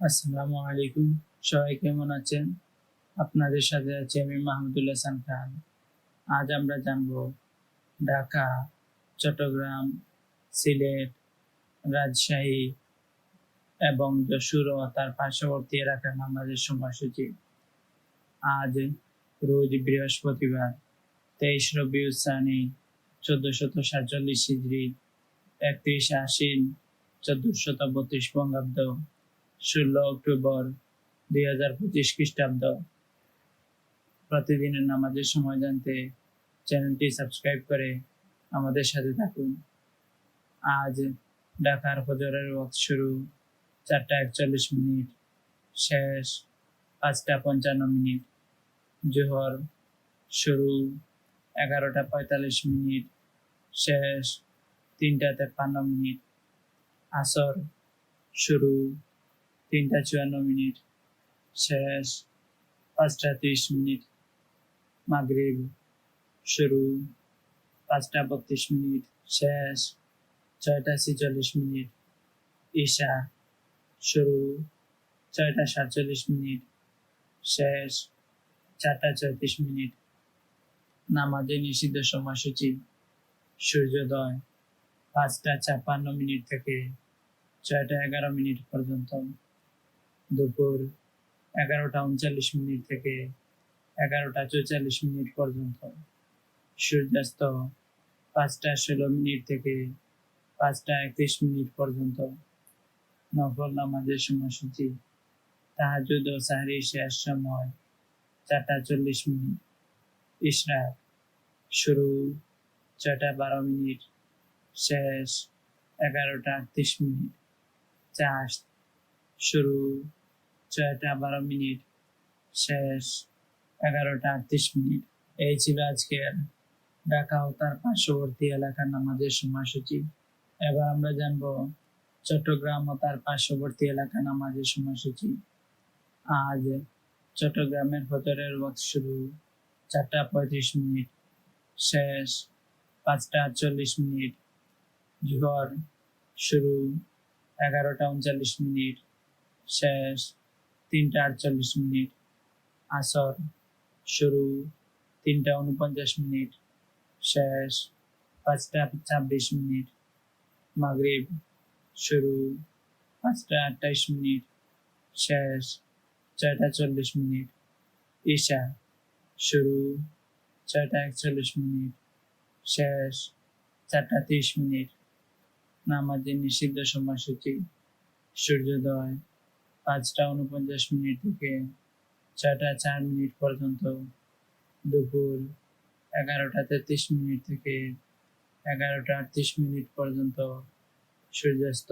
আসসালামু আলাইকুম। সবাই কেমন আছেন? আপনাদের সাথে আছি আমি মাহমুদুল্লাহ হাসান খান। আজ আমরা জানব ঢাকা, চট্টগ্রাম, সিলেট, রাজশাহী এবং যশোর ও তার পার্শ্ববর্তী এলাকার নামাজের সময়সূচি। আজ রোজ বৃহস্পতিবার, তেইশ রবি রবিউসানি চোদ্দশত সাতচল্লিশ হিজড়ি একত্রিশ আশ্বিন, চোদ্দশত বত্রিশ বঙ্গাব্দ। ষোলো অক্টোবর দুই হাজার পঁচিশ খ্রিস্টাব্দ। প্রতিদিনের নামাজের সময় জানতে চ্যানেলটি সাবস্ক্রাইব করে আমাদের সাথে থাকুন। আজ ঢাকার ফজরের ওয়াক্ত শুরু, চারটা একচল্লিশ মিনিট, শেষ পাঁচটা পঞ্চান্ন মিনিট। জোহর শুরু এগারোটা পঁয়তাল্লিশ মিনিট, শেষ তিনটা তেপ্পান্ন মিনিট। আসর শুরু তিনটা চুয়ান্ন মিনিট, শেষ পাঁচটা ত্রিশ মিনিট, মাগরিব শুরু পাঁচটা বত্রিশ মিনিট, শেষ ছয়টা ছেচল্লিশ মিনিট, ঈশা শুরু ছয়টা সাতচল্লিশ মিনিট, শেষ চারটা চৌত্রিশ মিনিট। নামাজে নিষিদ্ধ সময়সূচি, সূর্যোদয় পাঁচটা ছাপ্পান্ন মিনিট থেকে ছয়টা এগারো মিনিট পর্যন্ত। দুপুর এগারোটা উনচল্লিশ মিনিট থেকে এগারোটা চৌচল্লিশ মিনিট পর্যন্ত। সূর্যাস্ত পাঁচটা ষোলো মিনিট থেকে পাঁচটা একত্রিশ মিনিট পর্যন্ত। নফল নামাজের সময়সূচি, তাহাজুদ ও সাহারি শেষ সময় চারটা চল্লিশ মিনিট। ইশরাক, শুরু ছয়টা বারো মিনিট, শেষ এগারোটা আটত্রিশ মিনিট। চাষ, শুরু ছয়টা, বারো মিনিট, শেষ এগারোটা, আটত্রিশ মিনিট। এই ছিল আজকের ঢাকা ও তার পার্শ্ববর্তী এলাকার নামাজের সময়সূচি। এবার আমরা জানব চট্টগ্রাম ও তার পার্শ্ববর্তী এলাকা নামাজের সময়সূচি। আজ চট্টগ্রামের ফজরের ওয়াক্ত শুরু, চারটা পঁয়ত্রিশ মিনিট, শেষ পাঁচটা আটচল্লিশ মিনিট, জোহর শুরু এগারোটা উনচল্লিশ মিনিট, শেষ তিনটা আটচল্লিশ মিনিট। আসর শুরু তিনটা উনপঞ্চাশ মিনিট। শেষ পাঁচটা ছাব্বিশ মিনিট। মাগরিব শুরু পাঁচটা আটাইশ মিনিট। শেষ ছয়টা চল্লিশ মিনিট। ঈশা শুরু ছয়টা একচল্লিশ মিনিট। শেষ চারটা তিরিশ মিনিট। নামাজের নিষিদ্ধ সময়সূচি। সূর্যোদয় পাঁচটা উনপঞ্চাশ মিনিট থেকে ছয়টা চার মিনিট পর্যন্ত, দুপুর এগারোটা তেত্রিশ মিনিট থেকে এগারোটা আটত্রিশ মিনিট পর্যন্ত, সূর্যাস্ত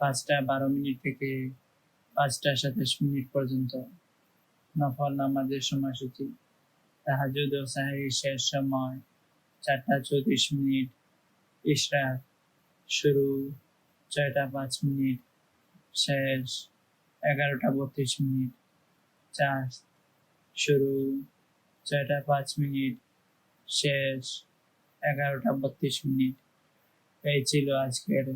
পাঁচটা বারো মিনিট থেকে পাঁচটা সাতাশ মিনিট পর্যন্ত। নফল নামাজের সময়সূচি, তাহাজুদ ও সাহের শেষ সময় চারটা চৌত্রিশ মিনিট, ইশরাক শুরু ছয়টা পাঁচ মিনিট, শেষ এগারোটা বত্রিশ মিনিট, চার, শুরু, ছয়টা পাঁচ মিনিট, শেষ, এগারোটা বত্রিশ মিনিট। এই ছিল আজকের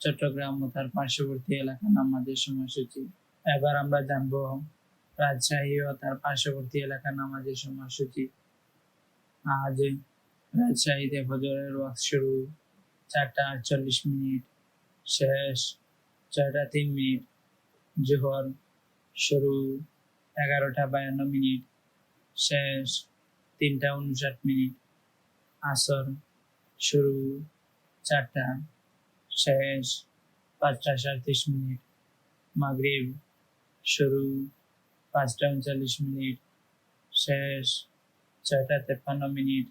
চট্টগ্রাম ও তার পার্শ্ববর্তী এলাকা নামাজের সময়সূচি। এবার আমরা জানব রাজশাহী ও তার পার্শ্ববর্তী এলাকা নামাজের সময়সূচি। আজ রাজশাহীতে ফজরের ওয়াক্ত শুরু, চারটা আটচল্লিশ মিনিট, শেষ, ছয়টা তিন মিনিট জোহর শুরু এগারোটা বায়ান্ন মিনিট, শেষ তিনটা উনষাট মিনিট, আসর শুরু চারটা, শেষ পাঁচটা সাঁত্রিশ মিনিট, মাগরিব শুরু পাঁচটা উনচল্লিশ মিনিট, শেষ ছয়টা তেপ্পান্ন মিনিট,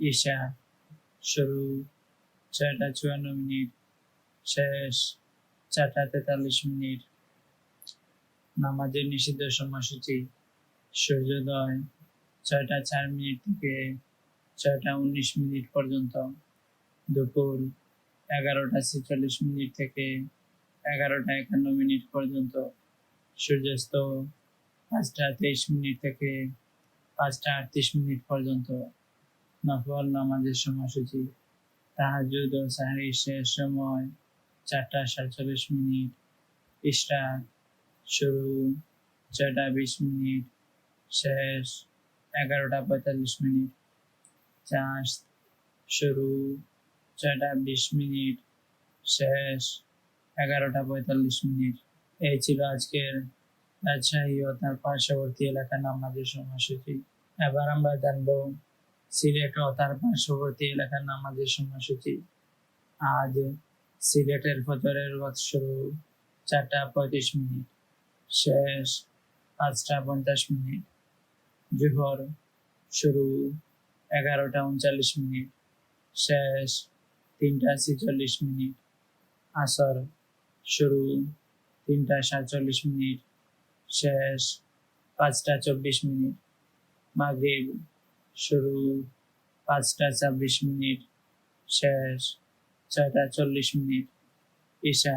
ঈশা শুরু ছয়টা চুয়ান্ন মিনিট, শেষ চারটা তেতাল্লিশ মিনিট নামাজের নিষিদ্ধ সময়সূচি, সূর্যোদয়, ছয়টা চার মিনিট থেকে ছয়টা উনিশ মিনিট পর্যন্ত, দুপুর এগারোটা ছেচল্লিশ মিনিট থেকে এগারোটা একান্ন মিনিট পর্যন্ত, সূর্যাস্ত পাঁচটা তেইশ মিনিট থেকে পাঁচটা আটত্রিশ মিনিট পর্যন্ত নফল নামাজের সময়সূচি, তাহাজুদ ও সাহারি শেষ সময় চারটা সাতচল্লিশ মিনিট, ইশরাক শুরু। ছয়টা বিশ মিনিট। শেষ এগারোটা পঁয়তাল্লিশ মিনিট। চাষ শুরু। ছয়টা বিশ মিনিট। শেষ এগারোটা পঁয়তাল্লিশ মিনিট। এই ছিল আজকের রাজশাহী ও তার পার্শ্ববর্তী এলাকার নামাজের সময়সূচি এবার আমরা জানব সিলেট ও তার পার্শ্ববর্তী এলাকার নামাজের সময়সূচি আজ সিলেটের ফজরের ওয়াক্ত শুরু। চারটা পঁয়ত্রিশ মিনিট। শেষ পাঁচটা পঞ্চাশ মিনিট। জোহর শুরু এগারোটা উনচল্লিশ মিনিট। শেষ তিনটা ছেচল্লিশ মিনিট। আসর শুরু তিনটা সাতচল্লিশ মিনিট। শেষ পাঁচটা চব্বিশ মিনিট। মাগরিব শুরু পাঁচটা ছাব্বিশ মিনিট। শেষ ছয়টা চল্লিশ মিনিট। ঈশা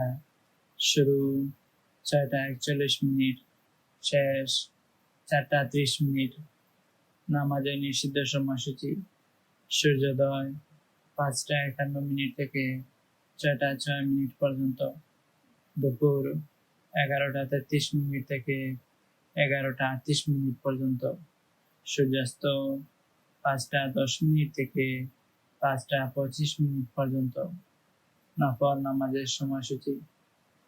শুরু ছয়টা একচল্লিশ মিনিট, শেষ চারটা ত্রিশ মিনিট। নামাজের নিষিদ্ধ সময়সূচি, সূর্যোদয় পাঁচটা একান্ন মিনিট থেকে ছয়টা ছয় মিনিট পর্যন্ত। দুপুর এগারোটা তেত্রিশ মিনিট থেকে এগারোটা আটত্রিশ মিনিট পর্যন্ত। সূর্যাস্ত পাঁচটা দশ মিনিট থেকে পাঁচটা পঁচিশ মিনিট পর্যন্ত। নফল নামাজের সময়সূচি।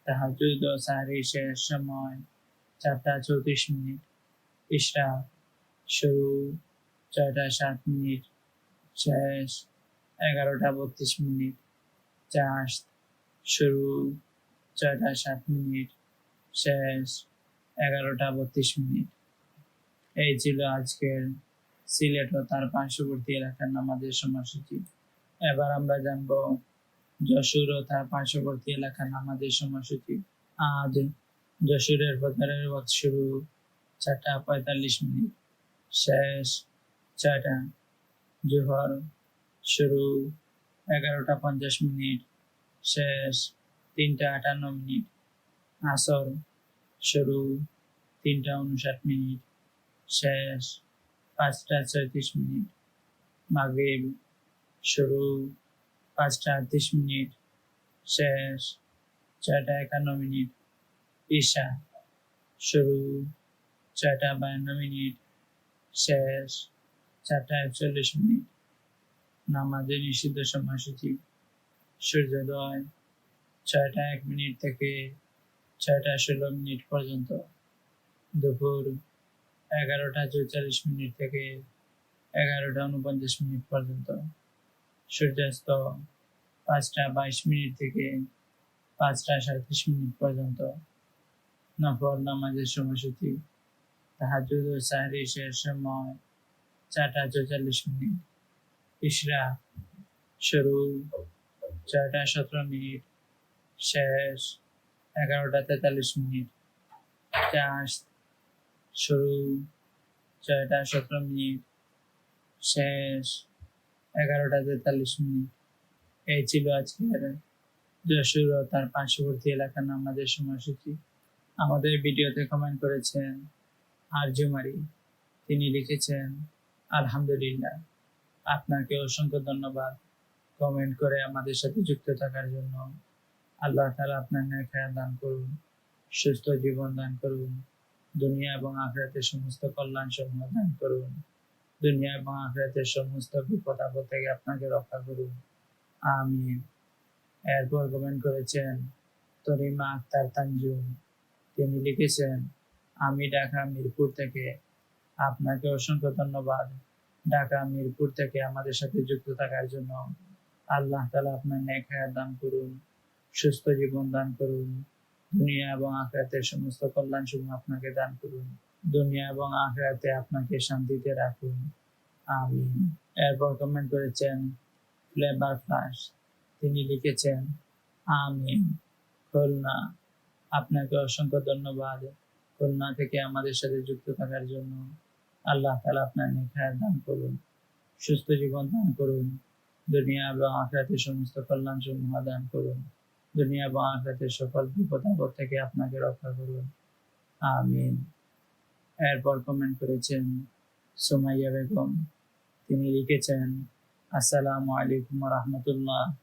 তাহাজুদ ও সাহারি শেষ সময় চারটা চৌত্রিশ মিনিট ইশরা শুরু ছয়টা সাত মিনিট শেষ এগারোটা বত্রিশ মিনিট চাষ শুরু ছয়টা সাত মিনিট শেষ এগারোটা বত্রিশ মিনিট এই ছিল আজকের সিলেট ও তার পার্শ্ববর্তী এলাকার নামাজের সময়সূচি। এবার আমরা জানব যশোর ও তার পার্শ্ববর্তী এলাকার নামাজের সময়সূচি। আজ যশোরের বাজারের ওয়াক্ত শুরু চারটা পঁয়তাল্লিশ মিনিট। শেষ ছয়টা জোহর শুরু এগারোটা পঞ্চাশ মিনিট। শেষ তিনটা আটান্ন মিনিট। আসর শুরু তিনটা উনষাট মিনিট। শেষ পাঁচটা ছয়ত্রিশ মিনিট। মাগরিব শুরু পাঁচটা আটত্রিশ মিনিট, শেষ ছয়টা একান্ন মিনিট, ঈশা শুরু ছয়টা বায়ান্ন মিনিট, শেষ চারটা একচল্লিশ মিনিট। নামাজের নিষিদ্ধ সময়সূচি, সূর্যোদয় ছয়টা এক মিনিট থেকে ছয়টা ষোলো মিনিট পর্যন্ত। দুপুর এগারোটা চৌচল্লিশ মিনিট থেকে এগারোটা উনপঞ্চাশ মিনিট পর্যন্ত। সূর্যাস্ত পাঁচটা বাইশ মিনিট থেকে পাঁচটা সাঁত্রিশ মিনিট পর্যন্ত নফল নামাজের সময়সূচি। তাহাজুদ ও সাহরি শেষ সময় চারটা চৌচল্লিশ মিনিট। ইশরা শুরু ছয়টা সতেরো মিনিট, শেষ এগারোটা তেতাল্লিশ মিনিট। চাষ শুরু ছয়টা সতেরো মিনিট, শেষ এগারোটা তেতাল্লিশ মিনিট। এই ছিল আজকের যশোর ও তার পার্শ্ববর্তী এলাকার নামাজের সময়সূচি। আমাদের ভিডিওতে কমেন্ট করেছেন আরজুমারি তিনি লিখেছেন, আলহামদুলিল্লাহ। আপনাকে অসংখ্য ধন্যবাদ কমেন্ট করে আমাদের সাথে যুক্ত থাকার জন্য। আল্লাহ তালা আপনার ন্যায় দান করুন, সুস্থ জীবন দান করুন, দুনিয়া এবং আখরাতের সমস্ত কল্যাণ সমূহ দান করুন। দুনিয়া এবং আখরাতের সমস্ত বিপদ আপদ থেকে আপনাকে রক্ষা করুন। আমিন। এরপর কমেন্ট করেছেন তরিমা আক্তার তানজুম, তিনি লিখেছেন, আমি ঢাকা মিরপুর থেকে। আপনাকে অসংখ্য ধন্যবাদ। ঢাকা মিরপুর থেকে আমাদের সাথে যুক্ত থাকার জন্য। আল্লাহ তালা আপনার হায়াত দান করুন, সুস্থ জীবন দান করুন। দুনিয়া এবং আখরাতের সমস্ত কল্যাণ সমূহ আপনাকে দান করুন। দুনিয়া এবং আখরাতে আপনাকে শান্তিতে রাখুন। আমিন। এরপর কমেন্ট করেছেন ফ্লেভার ফ্লাশ তিনি লিখেছেন, আমিন। খুলনা। আপনাকে অসংখ্য ধন্যবাদ। খুলনা থেকে আমাদের সাথে যুক্ত থাকার জন্য আল্লাহ তালা আপনার নিখায় দান করুন। সুস্থ জীবন দান করুন। দুনিয়া এবং আখরাতের সমস্ত কল্যাণ সমূহ দান করুন। দুনিয়া এবং আখরাতের সকল বিপদ আপদ থেকে আপনাকে রক্ষা করুন। আমিন। এরপর কমেন্ট করেছেন সুমাইয়া বেগম। তিনি লিখেছেন, আসসালামু আলাইকুম রহমতুল্লাহ।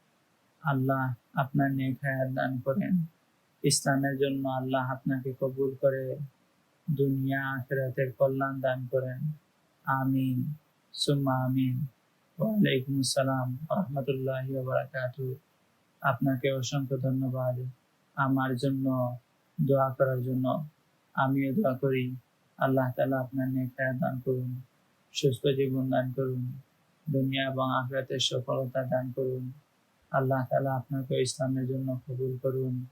আল্লাহ আপনার নেক হায়াত দান করেন। ইসলামের জন্য আল্লাহ আপনাকে কবুল করে। দুনিয়া আখেরাতের কল্যাণ দান করেন। আমিন। সুম্মা আমিন। ওয়ালাইকুম আসসালাম রহমতুল্লাহ বারাকাতু আপনাকে অসংখ্য ধন্যবাদ। আমার জন্য দোয়া করার জন্য আমিও দোয়া করি। আল্লাহ তালা আপনার নেখায় দান করুন, সুস্থ জীবন দান করুন, দুনিয়া এবং আখরাতের সফলতা দান করুন। আল্লাহ তালা আপনাকে ইসলামের জন্য কবুল করুন।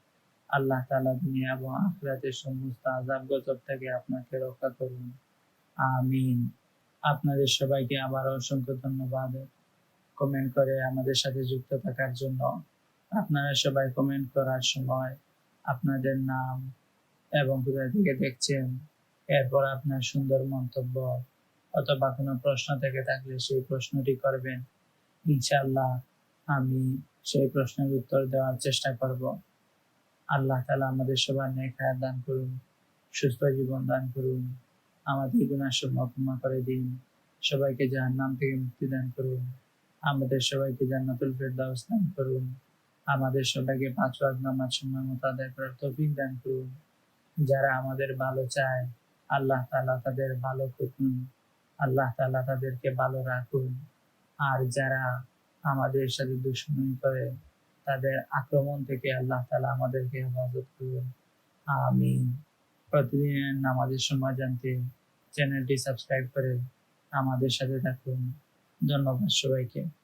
আল্লাহ তালা দুনিয়া এবং আখরাতের সমস্ত আজাব গজব থেকে আপনাকে রক্ষা করুন। আমিন। আপনাদের সবাইকে আবার অসংখ্য ধন্যবাদ। কমেন্ট করে আমাদের সাথে যুক্ত থাকার জন্য। আপনারা সবাই কমেন্ট করার সময় আপনাদের নাম এবং কোথা থেকে দেখছেন এরপর আপনার সুন্দর মন্তব্য অথবা কোনো প্রশ্ন থেকে থাকলে সেই প্রশ্নটি করবেন। ইনশাআল্লাহ আমি সেই প্রশ্নের উত্তর দেওয়ার চেষ্টা করব। আল্লাহ তালা আমাদের সবার নেখায় দান করুন, সুস্থ জীবন দান করুন, আমাদের গুণাসমূহ ক্ষমা করে দিন, সবাইকে যার নাম থেকে মুক্তি দান করুন, আমাদের সবাইকে জান্নাতুল ফেরদাউস দান করুন, আমাদের সবাইকে পাঁচ ওয়াক্ত নামাজ সময় মতো আদায় করার তৌফিক দান করুন। যারা আমাদের ভালো চায় আল্লাহ তালা তাদের ভালো করুন। আল্লাহ তালা তাদেরকে ভালো রাখুন। আর যারা আমাদের সাথে দুশ্মনী করে, তাদের আক্রমণ থেকে আল্লাহ তালা আমাদেরকে হেফাজত করুন। আমি প্রতিদিনের নামাজের সময় জানতে চ্যানেলটি সাবস্ক্রাইব করে আমাদের সাথে থাকুন। ধন্যবাদ সবাইকে।